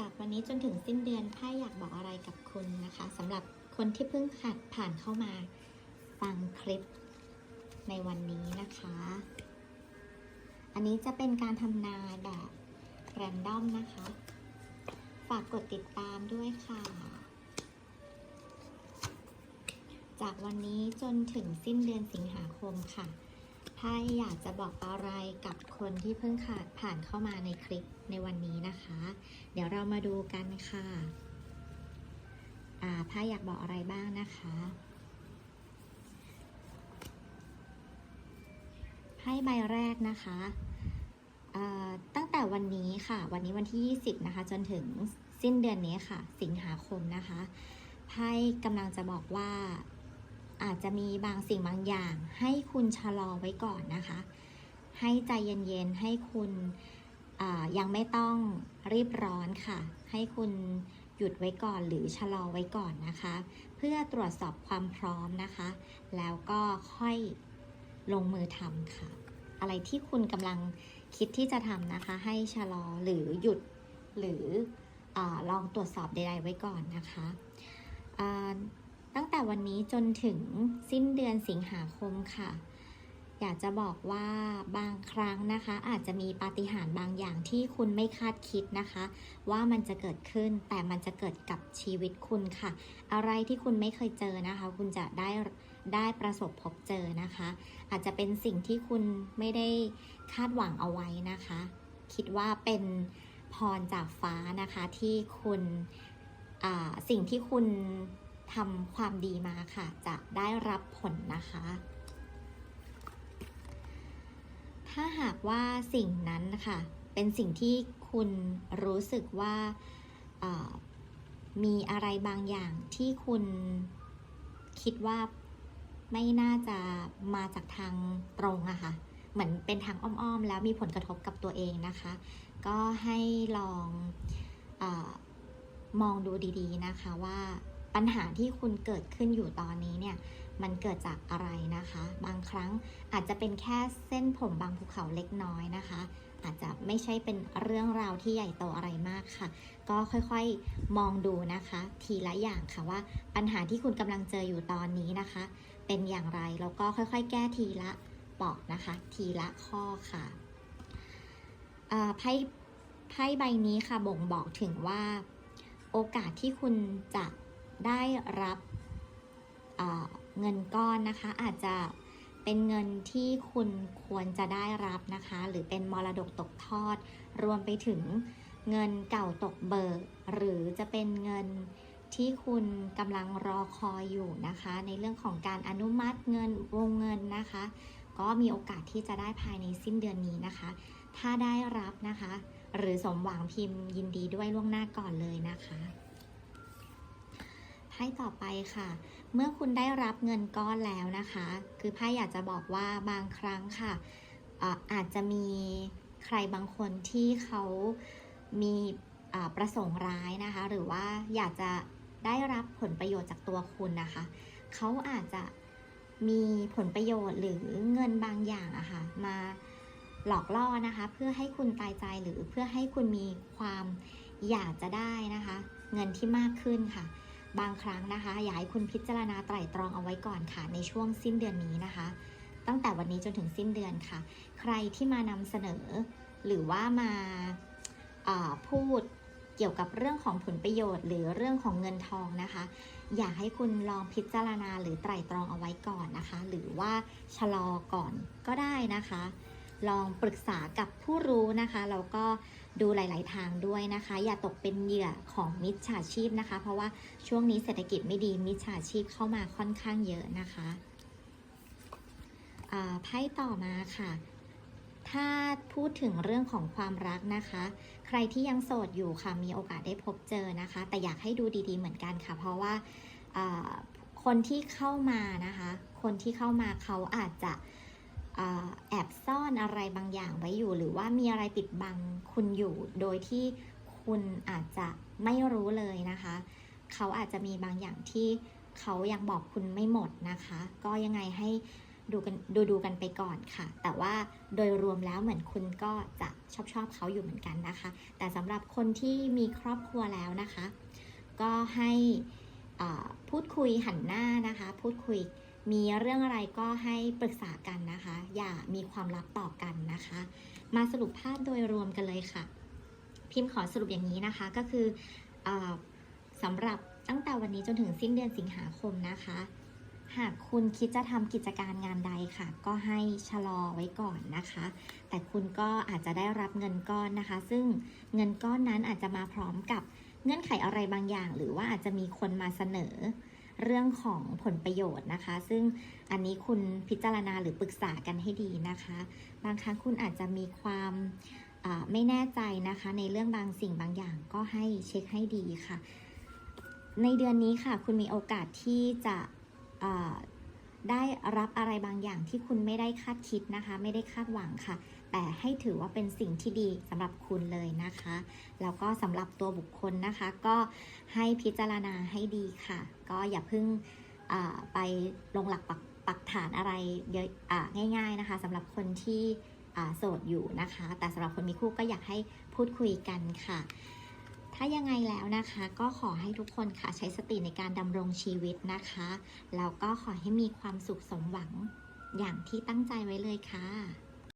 จากวันนี้จนถึงสิ้นเดือนไพ่อยากบอกอะไรกับคุณนะคะสำหรับคนที่เพิ่งขัดผ่านเข้ามาฟังคลิปในวันนี้นะคะ อันนี้จะเป็นการทำนายแบบแรนดอมนะคะ ฝากกดติดตามด้วยค่ะ จากวันนี้จนถึงสิ้นเดือนสิงหาคมค่ะ ไพ่อยากจะบอกอะไรกับคนที่เพิ่งขาดผ่านเข้ามาในคลิปในวันนี้นะคะ เดี๋ยวเรามาดูกันค่ะอ่าไพ่อยากบอกอะไรบ้างนะคะไพ่ใบแรกนะคะตั้งแต่วันนี้ค่ะ วันนี้วันที่ 20 นะคะ จนถึงสิ้นเดือนนี้ค่ะ สิงหาคมนะคะไพ่กำลังจะบอกว่า อาจจะมีบางสิ่งบางอย่าง ให้คุณชะลอไว้ก่อนนะคะ ให้ใจเย็นๆ ให้คุณยังไม่ต้องรีบร้อนค่ะ ให้คุณหยุดไว้ก่อนหรือชะลอไว้ก่อนนะคะ เพื่อตรวจสอบความพร้อมนะคะ แล้วก็ค่อยลงมือทำค่ะ อะไรที่คุณกำลังคิดที่จะทำนะคะ ให้ชะลอหรือหยุดหรืออลองตรวจสอบใดๆไว้ก่อนนะคะ ตั้งแต่วันนี้จนถึงสิ้นเดือนสิงหาคมค่ะ อยากจะบอกว่าบางครั้งนะคะ อาจจะมีปาฏิหาริย์บางอย่างที่คุณไม่คาดคิดนะคะ ว่ามันจะเกิดขึ้นแต่มันจะเกิดกับชีวิตคุณค่ะ อะไรที่คุณไม่เคยเจอนะคะ คุณจะได้ได้ประสบพบเจอนะคะ อาจจะเป็นสิ่งที่คุณไม่ได้คาดหวังเอาไว้นะคะ คิดว่าเป็นพรจากฟ้านะคะที่คุณสิ่งที่คุณ ทำความดีมาค่ะ จะได้รับผลนะคะ ถ้าหากว่าสิ่งนั้นค่ะ เป็นสิ่งที่คุณรู้สึกว่ามีอะไรบางอย่างที่คุณคิดว่าไม่น่าจะมาจากทางตรงอะค่ะ เหมือนเป็นทางอ้อมๆ แล้วมีผลกระทบกับตัวเองนะคะ ก็ให้ลองอมองดูดีๆนะคะว่า ปัญหาที่คุณเกิดขึ้นอยู่ตอนนี้เนี่ยมันเกิดจากอะไรนะคะ บางครั้งอาจจะเป็นแค่เส้นผมบางภูเขาเล็กน้อยนะคะ อาจจะไม่ใช่เป็นเรื่องราวที่ใหญ่โตอะไรมากค่ะ ก็ค่อยๆมองดูนะคะ ทีละอย่างค่ะว่าปัญหาที่คุณกำลังเจออยู่ตอนนี้นะคะ เป็นอย่างไรแล้วก็ค่อยๆ แก้ทีละปอกนะคะ ทีละข้อค่ะไพ่ไพ่ใบนี้ค่ะบ่งบอกถึงว่า โอกาสที่คุณจะ ได้รับเงินก้อนนะคะ อาจจะเป็นเงินที่คุณควรจะได้รับนะคะ หรือเป็นมรดกตกทอด รวมไปถึงเงินเก่าตกเบิก หรือจะเป็นเงินที่คุณกำลังรอคอยอยู่นะคะ ในเรื่องของการอนุมัติเงินวงเงินนะคะ ก็มีโอกาสที่จะได้ภายในสิ้นเดือนนี้นะคะ ถ้าได้รับนะคะ หรือสมหวังพิมพ์ยินดีด้วยล่วงหน้าก่อนเลยนะคะ ไพ่ต่อไปค่ะ เมื่อคุณได้รับเงินก้อนแล้วนะคะ คือไพ่อยากจะบอกว่าบางครั้งค่ะอาอาจจะมีใครบางคนที่เขามีประสงค์ร้ายนะคะ หรือว่าอยากจะได้รับผลประโยชน์จากตัวคุณนะคะ เขาอาจจะมีผลประโยชน์หรือเงินบางอย่างอะค่ะมาหลอกล่อนะคะ เพื่อให้คุณตายใจหรือเพื่อให้คุณมีความอยากจะได้นะคะ เงินที่มากขึ้นค่ะ บางครั้งนะคะอยากให้คุณพิจารณาไตร่ตรองเอาไว้ก่อนค่ะ ในช่วงสิ้นเดือนนี้นะคะ ตั้งแต่วันนี้จนถึงสิ้นเดือนค่ะ ใครที่มานำเสนอ หรือว่ามาาพูดเกี่ยวกับเรื่องของผลประโยชน์ หรือเรื่องของเงินทองนะคะ อยากให้คุณลองพิจารณาหรือไตร่ตรองเอาไว้ก่อนนะคะ หรือว่าชะลอก่อนก็ได้นะคะ ลองปรึกษากับผู้รู้นะคะแล้วก็ดูหลาย ๆ ทางด้วยนะคะ อย่าตกเป็นเหยื่อของมิจฉาชีพนะคะ เพราะว่าช่วงนี้เศรษฐกิจไม่ดีมิจฉาชีพเข้ามาค่อนข้างเยอะนะคะไพ่ต่อมาค่ะ ถ้าพูดถึงเรื่องของความรักนะคะ ใครที่ยังโสดอยู่ค่ะมีโอกาสได้พบเจอนะคะ แต่อยากให้ดูดี ๆ เหมือนกันค่ะ เพราะว่าคนที่เข้ามานะคะ คนที่เข้ามาเขาอาจจะ แอบซ่อนอะไรบางอย่างไว้อยู่ หรือว่ามีอะไรปิดบังคุณอยู่ โดยที่คุณอาจจะไม่รู้เลยนะคะ เขาอาจจะมีบางอย่างที่เขายังบอกคุณไม่หมดนะคะ ก็ยังไงให้ดูกันดูดูกันไปก่อนค่ะ แต่ว่าโดยรวมแล้วเหมือนคุณก็จะชอบชอบเขาอยู่เหมือนกันนะคะ แต่สำหรับคนที่มีครอบครัวแล้วนะคะ ก็ให้พูดคุยหันหน้านะคะ พูดคุย มีเรื่องอะไรก็ให้ปรึกษากันนะคะ อย่ามีความลับต่อกันนะคะ มาสรุปภาพโดยรวมกันเลยค่ะ พิมพ์ขอสรุปอย่างนี้นะคะก็คืออสำหรับตั้งแต่วันนี้จนถึงสิ้นเดือนสิงหาคมนะคะ หากคุณคิดจะทำกิจการงานใดค่ะ ก็ให้ชะลอไว้ก่อนนะคะ แต่คุณก็อาจจะได้รับเงินก้อนนะคะ ซึ่งเงินก้อนนั้นอาจจะมาพร้อมกับเงื่อนไขอะไรบางอย่าง หรือว่าอาจจะมีคนมาเสนอ เรื่องของผลประโยชน์นะคะ ซึ่งอันนี้คุณพิจารณาหรือปรึกษากันให้ดีนะคะ บางครั้งคุณอาจจะมีความไม่แน่ใจนะคะ ในเรื่องบางสิ่งบางอย่างก็ให้เช็คให้ดีค่ะ ในเดือนนี้ค่ะ คุณมีโอกาสที่จะได้รับอะไรบางอย่างที่คุณไม่ได้คาดคิดนะคะ ไม่ได้คาดหวังค่ะ แต่ให้ถือว่าเป็นสิ่งที่ดีสำหรับคุณเลยนะคะ แล้วก็สำหรับตัวบุคคลนะคะ ก็ให้พิจารณาให้ดีค่ะ ก็อย่าเพิ่งไปลงหลักปักปักฐานอะไรเยอะอ่าง่าย ๆนะคะสำหรับคนที่โสดอยู่นะคะ แต่สำหรับคนมีคู่ก็อยากให้พูดคุยกันค่ะ ถ้ายังไงแล้วนะคะก็ขอให้ทุกคนค่ะใช้สติในการดำรงชีวิตนะคะ แล้วก็ขอให้มีความสุขสมหวังอย่างที่ตั้งใจไว้เลยค่ะ